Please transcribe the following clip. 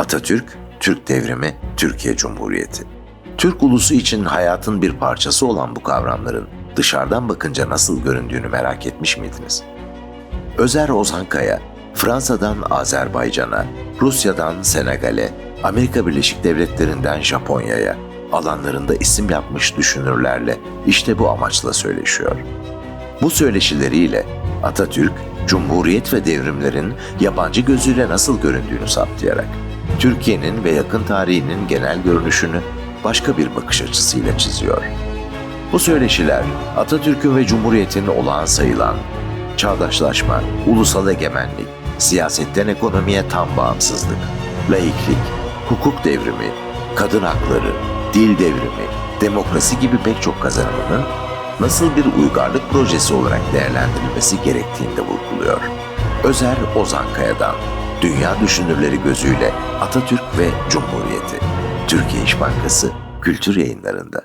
Atatürk, Türk Devrimi, Türkiye Cumhuriyeti. Türk ulusu için hayatın bir parçası olan bu kavramların dışarıdan bakınca nasıl göründüğünü merak etmiş miydiniz? Özer Ozhankaya, Fransa'dan Azerbaycan'a, Rusya'dan Senegal'e, Amerika Birleşik Devletleri'nden Japonya'ya, alanlarında isim yapmış düşünürlerle işte bu amaçla söyleşiyor. Bu söyleşileriyle Atatürk, Cumhuriyet ve devrimlerin yabancı gözüyle nasıl göründüğünü saptayarak, Türkiye'nin ve yakın tarihinin genel görünüşünü başka bir bakış açısıyla çiziyor. Bu söyleşiler Atatürk'ün ve Cumhuriyet'in olağan sayılan çağdaşlaşma, ulusal egemenlik, siyasetten ekonomiye tam bağımsızlık, laiklik, hukuk devrimi, kadın hakları, dil devrimi, demokrasi gibi pek çok kazanımının nasıl bir uygarlık projesi olarak değerlendirilmesi gerektiğini de vurguluyor. Özer Ozankaya'dan Dünya Düşünürleri Gözüyle Atatürk ve Cumhuriyeti Türkiye İş Bankası Kültür Yayınları'nda.